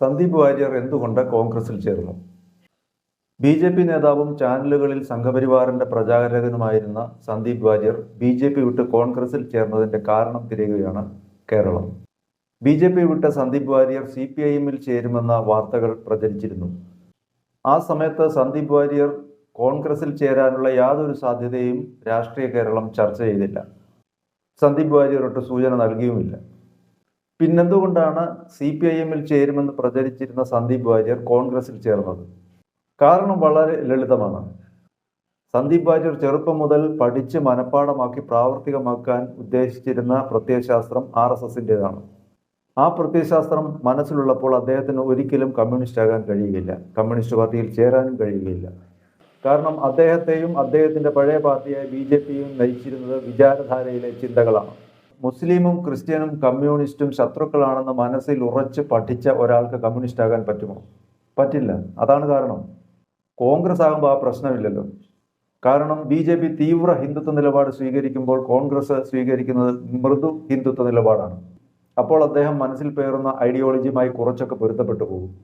സന്ദീപ് വാര്യർ എന്തുകൊണ്ട് കോൺഗ്രസിൽ ചേർന്നു? ബി ജെ പി നേതാവും ചാനലുകളിൽ സംഘപരിവാറിന്റെ പ്രചാരകനുമായിരുന്ന Sandeep Warrier B J P വിട്ട് കോൺഗ്രസിൽ ചേർന്നതിന്റെ കാരണം തിരയുകയാണ് കേരളം. ബി ജെ പി വിട്ട Sandeep Warrier C P I എമ്മിൽ ചേരുമെന്ന വാർത്തകൾ പ്രചരിച്ചിരുന്നു. ആ സമയത്ത് സന്ദീപ് വാര്യർ കോൺഗ്രസിൽ ചേരാനുള്ള യാതൊരു സാധ്യതയും രാഷ്ട്രീയ കേരളം ചർച്ച ചെയ്തില്ല. സന്ദീപ് വാര്യർ ഒട്ട് സൂചന നൽകിയുമില്ല. പിന്നെന്തുകൊണ്ടാണ് സി പി ഐ എമ്മിൽ ചേരുമെന്ന് പ്രചരിച്ചിരുന്ന സന്ദീപ് വാര്യർ കോൺഗ്രസിൽ ചേർന്നത്? കാരണം വളരെ ലളിതമാണ്. സന്ദീപ് വാര്യർ ചെറുപ്പം മുതൽ പഠിച്ച് മനഃപ്പാടമാക്കി പ്രാവർത്തികമാക്കാൻ ഉദ്ദേശിച്ചിരുന്ന പ്രത്യയശാസ്ത്രം ആർ എസ് എസിന്റെതാണ്. ആ പ്രത്യയശാസ്ത്രം മനസ്സിലുള്ളപ്പോൾ അദ്ദേഹത്തിന് ഒരിക്കലും കമ്മ്യൂണിസ്റ്റ് ആകാൻ കഴിയുകയില്ല. കമ്മ്യൂണിസ്റ്റ് പാർട്ടിയിൽ ചേരാനും കഴിയുകയില്ല. കാരണം അദ്ദേഹത്തെയും അദ്ദേഹത്തിന്റെ പഴയ പാർട്ടിയായ ബി ജെ പിയും നയിച്ചിരുന്നത് വിചാരധാരയിലെ ചിന്തകളാണ്. മുസ്ലിമും ക്രിസ്ത്യനും കമ്മ്യൂണിസ്റ്റും ശത്രുക്കളാണെന്ന് മനസ്സിൽ ഉറച്ച് പഠിച്ച ഒരാൾക്ക് കമ്മ്യൂണിസ്റ്റ് ആകാൻ പറ്റുമോ? പറ്റില്ല. അതാണ് കാരണം. കോൺഗ്രസ് ആകുമ്പോൾ ആ പ്രശ്നമില്ലല്ലോ. കാരണം ബി ജെ പി തീവ്ര ഹിന്ദുത്വ നിലപാട് സ്വീകരിക്കുമ്പോൾ കോൺഗ്രസ് സ്വീകരിക്കുന്നത് മൃദു ഹിന്ദുത്വ നിലപാടാണ്. അപ്പോൾ അദ്ദേഹം മനസ്സിൽ പേറുന്ന ഐഡിയോളജിയുമായി കുറച്ചൊക്കെ പൊരുത്തപ്പെട്ടു പോകും.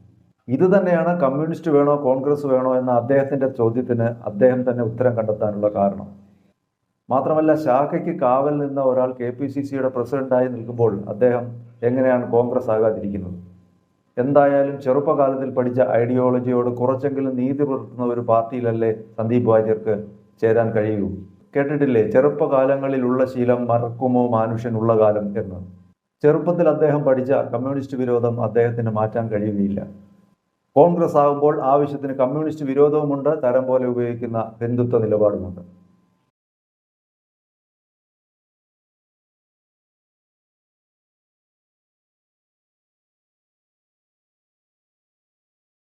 ഇത് തന്നെയാണ് കമ്മ്യൂണിസ്റ്റ് വേണോ കോൺഗ്രസ് വേണോ എന്ന അദ്ദേഹത്തിന്റെ ചോദ്യത്തിന് അദ്ദേഹം തന്നെ ഉത്തരം കണ്ടെത്താനുള്ള കാരണം. മാത്രമല്ല ശാഖയ്ക്ക് കാവൽ നിന്ന ഒരാൾ കെ പി സി സിയുടെ പ്രസിഡന്റായി നിൽക്കുമ്പോൾ അദ്ദേഹം എങ്ങനെയാണ് കോൺഗ്രസ് ആകാതിരിക്കുന്നത്? എന്തായാലും ചെറുപ്പകാലത്തിൽ പഠിച്ച ഐഡിയോളജിയോട് കുറച്ചെങ്കിലും നീതി പുലർത്തുന്ന ഒരു പാർട്ടിയിലല്ലേ സന്ദീപ് വാര്യർക്ക് ചേരാൻ കഴിയൂ? കേട്ടിട്ടില്ലേ? ചെറുപ്പകാലങ്ങളിലുള്ള ശീലം മറക്കുമോ മാനുഷ്യനുള്ള കാലം എന്ന്. ചെറുപ്പത്തിൽ അദ്ദേഹം പഠിച്ച കമ്മ്യൂണിസ്റ്റ് വിരോധം അദ്ദേഹത്തിന് മാറ്റാൻ കഴിയുകയില്ല. കോൺഗ്രസ് ആകുമ്പോൾ ആവശ്യത്തിന് കമ്മ്യൂണിസ്റ്റ് വിരോധവുമുണ്ട് തരം പോലെ ഉപയോഗിക്കുന്ന ഹിന്ദുത്വ നിലപാടുമുണ്ട്.